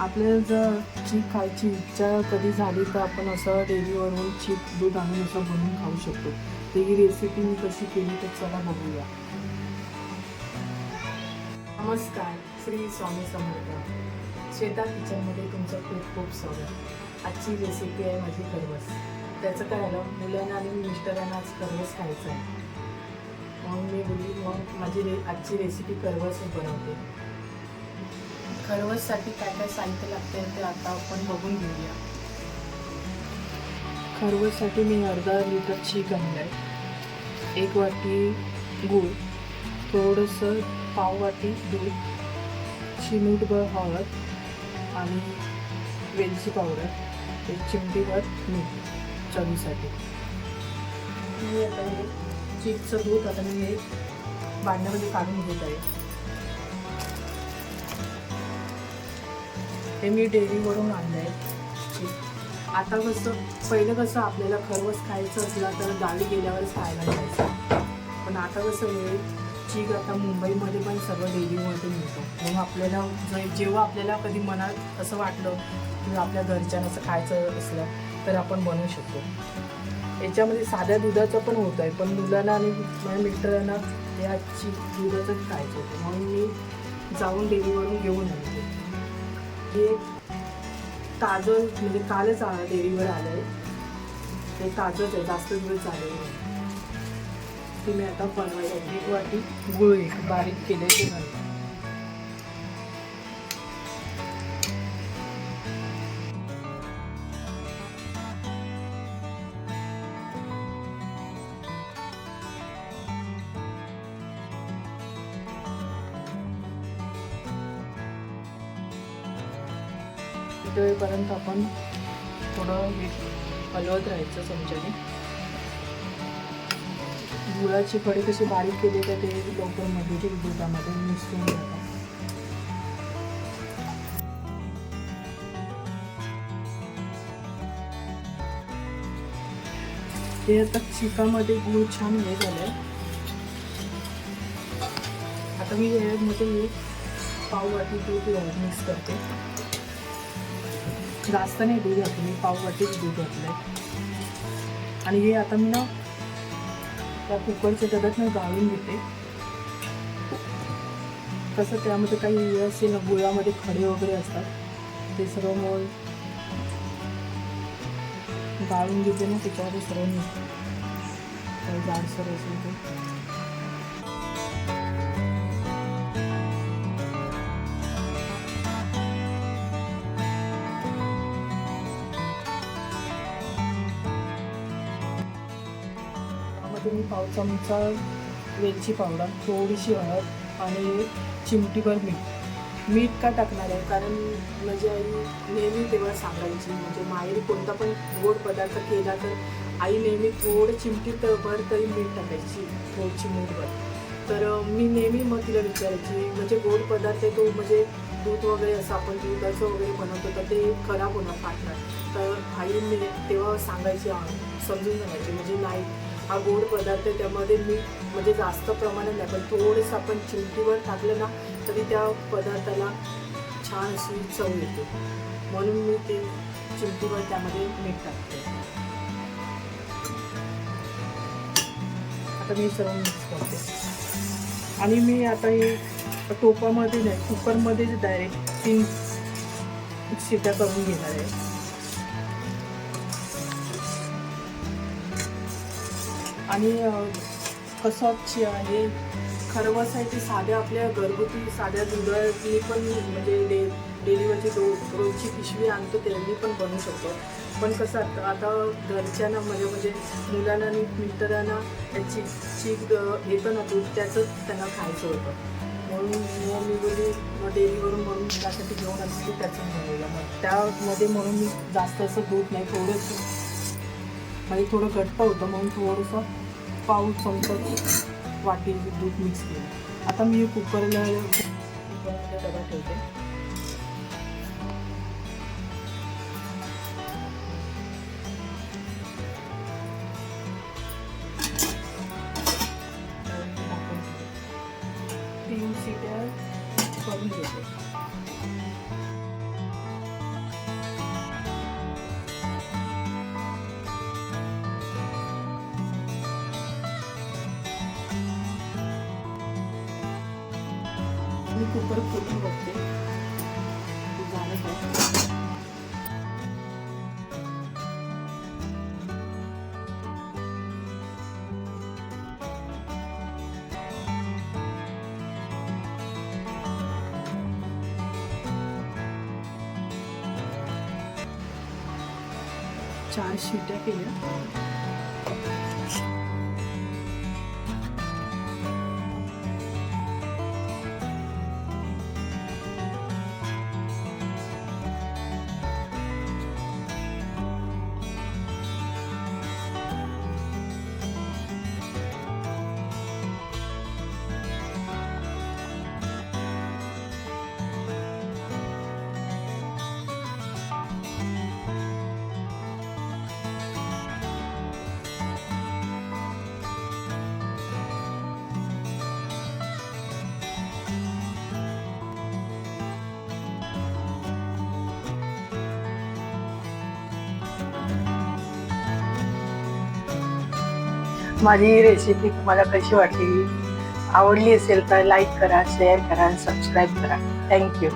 आपल्याला जर चीप खायची इच्छा कधी झाली तर आपण असं डेअरीवरून चीप दूध आणून असं बनवून खाऊ शकतो. ती ही रेसिपी मी कशी केली तर चला बघूया. नमस्कार श्री स्वामी समर्थ. श्वेता किचनमध्ये तुमचं खूप खूप स्वागत. आजची रेसिपी आहे माझी खरवस त्याचं काय झालं मुलांना आणि मिस्टरांना आज खरवस खायचं आहे. मग मी बोलली मग माझी रे आजची रेसिपी खरवसच बनवते. खरवससाठी काय काय साहित्य लागते ते आता आपण बघून घेऊया. खरवससाठी मी अर्धा लिटर चीक आणलं आहे. एक वाटी गूळ थोडंसं पाव वाटी दूध चिमूटभर हळद आणि वेलची पावडर एक चिमटीभर मीठ चवीसाठी. मी आता हे चीकचं दूध आता मी हे भांड्यामध्ये काढून घेत आहे. हे मी डेअरीवरून आणलं आहे आता कसं पहिलं कसं आपल्याला खरवस खायचं असलं तर गावी गेल्यावरच खायला जायचं. पण आता कसं हे चीक आता मुंबईमध्ये पण सगळं डेअरीमध्ये मिळतं. म्हणून आपल्याला जे- जेव्हा आपल्याला कधी मनात असं वाटलं की आपल्या घरच्यांना असं खायचं असलं तर आपण बनवू शकतो. याच्यामध्ये साध्या दुधाचं पण होत आहे पण मुलांना आणि माझ्या मित्रांना या चीक दुधाचंच खायचं होतं. म्हणून मी जाऊन डेअरीवरून घेऊन आणते हे ताजं म्हणजे कालच आला डेअरीवर आलं आहे ते ताजंच आहे जास्त दिवस झाले ते मी आता बनवायला एक वाटी गुळ बारीक केले ते घालतो किती वेळपर्यंत आपण थोडं मीठ हलवत राहायचं चमच्याने गुळाची फळे कशी बारीक केली तर ते लवकरमध्ये ते दुधामध्ये मिसळून जातात. ते आता चिकामध्ये गुळ छान हे झालंय. आता मी यामध्ये पाव वाटी दूध मिक्स करते. जास्त नाही दूध घातलं मी पाववाटीच दूध दूध घातलंय. आणि हे आता मी ना त्या कुकरच्या डब्यात ना गाळून घेते. कसं त्यामध्ये काही असे ना गुळामध्ये खडे वगैरे असतात ते सर्व मग गाळून घेते ना त्याच्यामध्ये सर्व निघते काही जाडसर असेल ते त्यामध्ये मी पाव चमचा वेलची पावडर थोडीशी हळद आणि चिमटीभर मीठ. मीठ का टाकणार आहे? कारण माझी आई नेहमी तेव्हा सांगायची म्हणजे माहेरी कोणता पण गोड पदार्थ केला तर आई नेहमी थोडं चिमटीत भर तरी मीठ टाकायची थोडी चिमूटभर तर मी नेहमी मग तिला विचारायची म्हणजे गोड पदार्थ आहे तो म्हणजे दूध वगैरे असं आपण दुधाचं वगैरे बनवतो तर ते खराब होणार फाटणार. तर आई मी तेव्हा सांगायची समजून सांगायची म्हणजे नाही हा गोड पदार्थ त्यामध्ये मीठ म्हणजे जास्त प्रमाणात नाही पण थोडंसं आपण चिमटीवर टाकलं ना तरी त्या पदार्थाला छान अशी चव येते. म्हणून मी ते चिमटीवर त्यामध्ये मीठ टाकते. आता मी सर्व मिक्स करते. आणि मी आता हे टोपामध्ये नाही कुकरमध्येच डायरेक्ट तीन शिट्या करून घेणार आहे. आणि अं, कसं ची- हे खरवस आहे ते साध्या आपल्या घरगुती साध्या दुधातली पण म्हणजे डे डेलिवरची दो रोजची पिशवी आणतो त्यांनी पण बनवू शकतो. पण कसं आता आता घरच्यांना म्हणजे म्हणजे मुलांना आणि मित्रांना त्याची चीक येतं ना दूध त्याचंच त्यांना खायचं होतं. म्हणून मग मी बोली मग डेअरीवरून म्हणून त्यासाठी घेऊन असते त्याचं बनवलं मग त्यामध्ये म्हणून मी जास्त असं दूध नाही थोडंसं आणि थोडं घट्ट होतं म्हणून थोडंसं पाऊस चमचा वाटी दूध मिक्स केलं. आता मी कुकरला कुकरमध्ये डबा ठेवते. तीन सीट्या करून घेते. मी कुकर खोलून बघते. झालं काय चार शिट्या केल्या. माझी ही रेसिपी तुम्हाला कशी वाटली? आवडली असेल तर लाईक करा शेअर करा सबस्क्राईब करा. थँक्यू